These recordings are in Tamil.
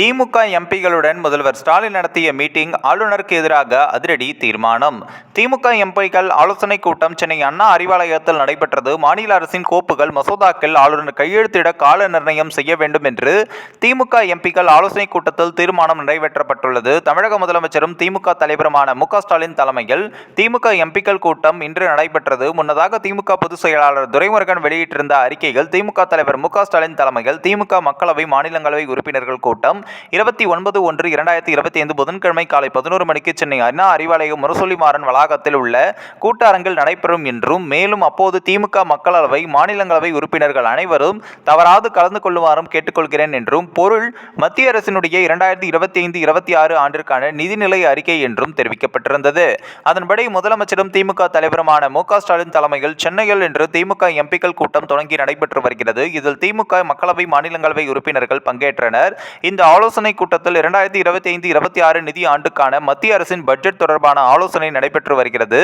திமுக எம்பிகளுடன் முதல்வர் ஸ்டாலின் நடத்திய மீட்டிங் ஆளுநருக்கு எதிராக அதிரடி தீர்மானம். திமுக எம்பிக்கள் ஆலோசனை கூட்டம் சென்னை அண்ணா அறிவாலயத்தில் நடைபெற்றது. மாநில அரசின் கோப்புகள் மசோதாக்கள் ஆளுநர் கையெழுத்திட கால நிர்ணயம் செய்ய வேண்டும் என்று திமுக எம்பிக்கள் ஆலோசனை கூட்டத்தில் தீர்மானம் நிறைவேற்றப்பட்டுள்ளது. தமிழக முதலமைச்சரும் திமுக தலைவருமான மு ஸ்டாலின் தலைமையில் திமுக எம்பிக்கள் கூட்டம் இன்று நடைபெற்றது. முன்னதாக திமுக பொதுச் செயலாளர் துரைமுருகன் வெளியிட்டிருந்த அறிக்கைகள் திமுக தலைவர் மு ஸ்டாலின் தலைமையில் திமுக மக்களவை மாநிலங்களவை உறுப்பினர்கள் கூட்டம் இருபத்தி ஒன்பது ஒன்று இரண்டாயிரத்தி இருபத்தி ஐந்து புதன்கிழமை காலை பதினோரு மணிக்கு சென்னை அண்ணா அறிவாலயம் முரசொலிமாறன் வளாகத்தில் உள்ள கூட்டரங்கில் நடைபெறும் என்றும் மேலும் அப்போது திமுக மக்களவை மாநிலங்களவை உறுப்பினர்கள் அனைவரும் தவறாது கலந்து கொள்ளுமாறும் கேட்டுக்கொள்கிறேன் என்றும் பொருள் மத்திய அரசினுடைய இரண்டாயிரத்தி இருபத்தி ஐந்து இருபத்தி ஆறு ஆண்டிற்கான நிதிநிலை அறிக்கை என்றும் தெரிவிக்கப்பட்டிருந்தது. அதன்படி முதலமைச்சரும் திமுக தலைவருமான மு ஸ்டாலின் தலைமையில் சென்னையில் இன்று திமுக எம்பிக்கள் கூட்டம் தொடங்கி நடைபெற்று வருகிறது. இதில் திமுக மக்களவை மாநிலங்களவை உறுப்பினர்கள் பங்கேற்றனர். இந்த ஆலோசனை கூட்டத்தில் இரண்டாயிரத்தி இருபத்தி ஐந்து இருபத்தி ஆறு நிதி ஆண்டுக்கான மத்திய அரசின் பட்ஜெட் தொடர்பான ஆலோசனை நடைபெற்று வருகிறது.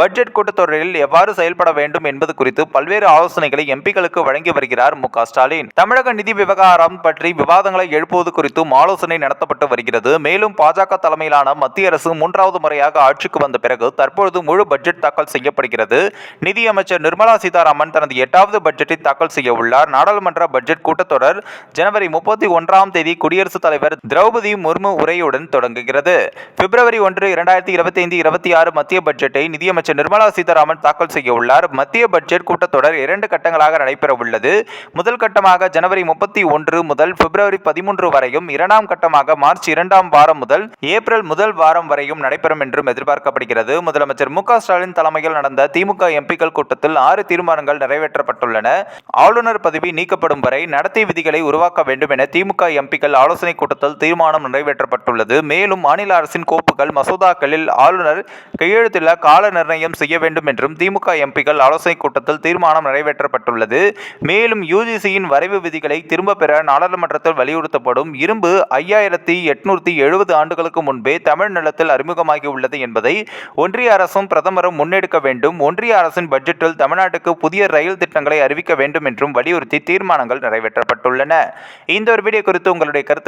பட்ஜெட் கூட்டத்தொடரில் எவ்வாறு செயல்பட வேண்டும் என்பது குறித்து பல்வேறு ஆலோசனைகளை எம்பிக்களுக்கு வழங்கி வருகிறார் மு ஸ்டாலின். தமிழக நிதி விவகாரம் பற்றி விவாதங்களை எழுப்புவது குறித்தும் ஆலோசனை நடத்தப்பட்டு வருகிறது. மேலும் பாஜக தலைமையிலான மத்திய அரசு மூன்றாவது முறையாக ஆட்சிக்கு வந்த பிறகு தற்பொழுது முழு பட்ஜெட் தாக்கல் செய்யப்படுகிறது. நிதியமைச்சர் நிர்மலா சீதாராமன் தனது எட்டாவது பட்ஜெட்டை தாக்கல் செய்ய உள்ளார். நாடாளுமன்ற பட்ஜெட் கூட்டத்தொடர் ஜனவரி முப்பத்தி ஒன்றாம் தேதி குடியரசு குடியரசுத் தலைவர் திரௌபதி முர்மு உரையுடன் தொடங்குகிறது. பிப்ரவரி ஒன்று இரண்டாயிரத்தி இருபத்தி ஐந்து இருபத்தி ஆறு மத்திய பட்ஜெட்டை நிதியமைச்சர் நிர்மலா சீதாராமன் தாக்கல் செய்ய உள்ளார். மத்திய பட்ஜெட் கூட்டத்தொடர் இரண்டு கட்டங்களாக நடைபெற உள்ளது. முதல் கட்டமாக ஜனவரி முப்பத்தி ஒன்று முதல் பிப்ரவரி பதிமூன்று வரையும் இரண்டாம் கட்டமாக மார்ச் இரண்டாம் வாரம் முதல் ஏப்ரல் முதல் வாரம் வரையும் நடைபெறும் என்றும் எதிர்பார்க்கப்படுகிறது. முதலமைச்சர் மு ஸ்டாலின் தலைமையில் நடந்த திமுக எம்பிக்கள் கூட்டத்தில் ஆறு தீர்மானங்கள் நிறைவேற்றப்பட்டுள்ளன. ஆளுநர் பதவி நீக்கப்படும் வரை நடத்தை விதிகளை உருவாக்க வேண்டும் என திமுக எம்பிக்கள் ஆலோசனை கூட்டத்தில் தீர்மானம் நிறைவேற்றப்பட்டுள்ளது. மேலும் மாநில அரசின் கோப்புகள் மசோதாக்களில் ஆளுநர் கையெழுத்திட கால நிர்ணயம் செய்ய வேண்டும் என்றும் திமுக எம்பிக்கள் ஆலோசனை கூட்டத்தில் தீர்மானம் நிறைவேற்றப்பட்டுள்ளது. மேலும் யுஜிசியின் வரைவு விதிகளை திரும்ப பெற நாடாளுமன்றத்தில் வலியுறுத்தப்படும் இரும்பு ஐயாயிரத்தி எட்நூத்தி எழுபது ஆண்டுகளுக்கு முன்பே தமிழ் நிலத்தில் அறிமுகமாகியுள்ளது என்பதை ஒன்றிய அரசும் பிரதமரும் முன்னெடுக்க வேண்டும். ஒன்றிய அரசின் பட்ஜெட்டில் தமிழ்நாட்டுக்கு புதிய ரயில் திட்டங்களை அறிவிக்க வேண்டும் என்றும் வலியுறுத்தி தீர்மானங்கள் நிறைவேற்றப்பட்டுள்ளன. இந்த ஒரு வீடியோ குறித்து உங்களுடைய கருத்து